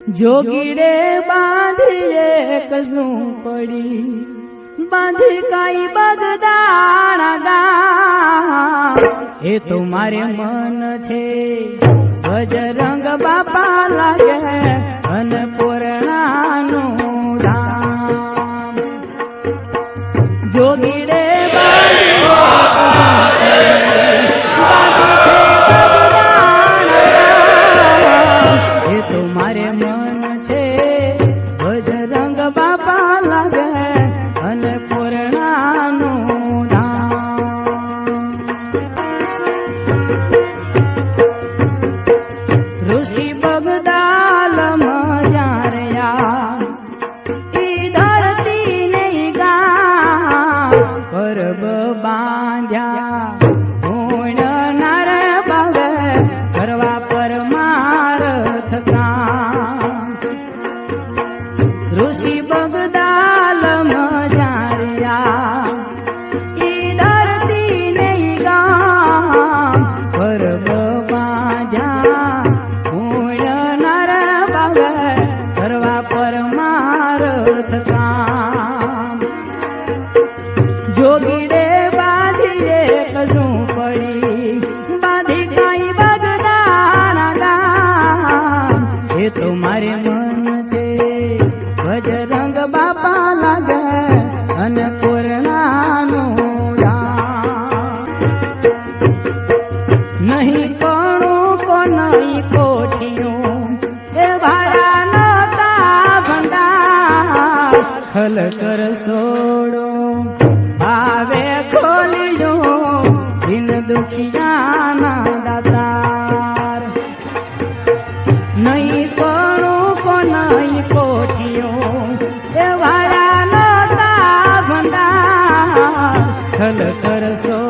જોગીડે બાંધી એક ઝૂંપડી બાંધી કઈ બગદાણા ગામ એ તો મારે મન છે. બજરંગ બાપા લાગે અને ધામ. જોગીડે બાંધી એ તો તો મારે મન છે બજરંગ બાપા ભંડાર ખલ કર સોડો. આવે ખોલીજો દિન દુખિયાના દાતાર. નહીં કોણું કો નહીં કોઠિયું એ ભારા નતા ભંડાર. ખલ કર સોડો. ભાર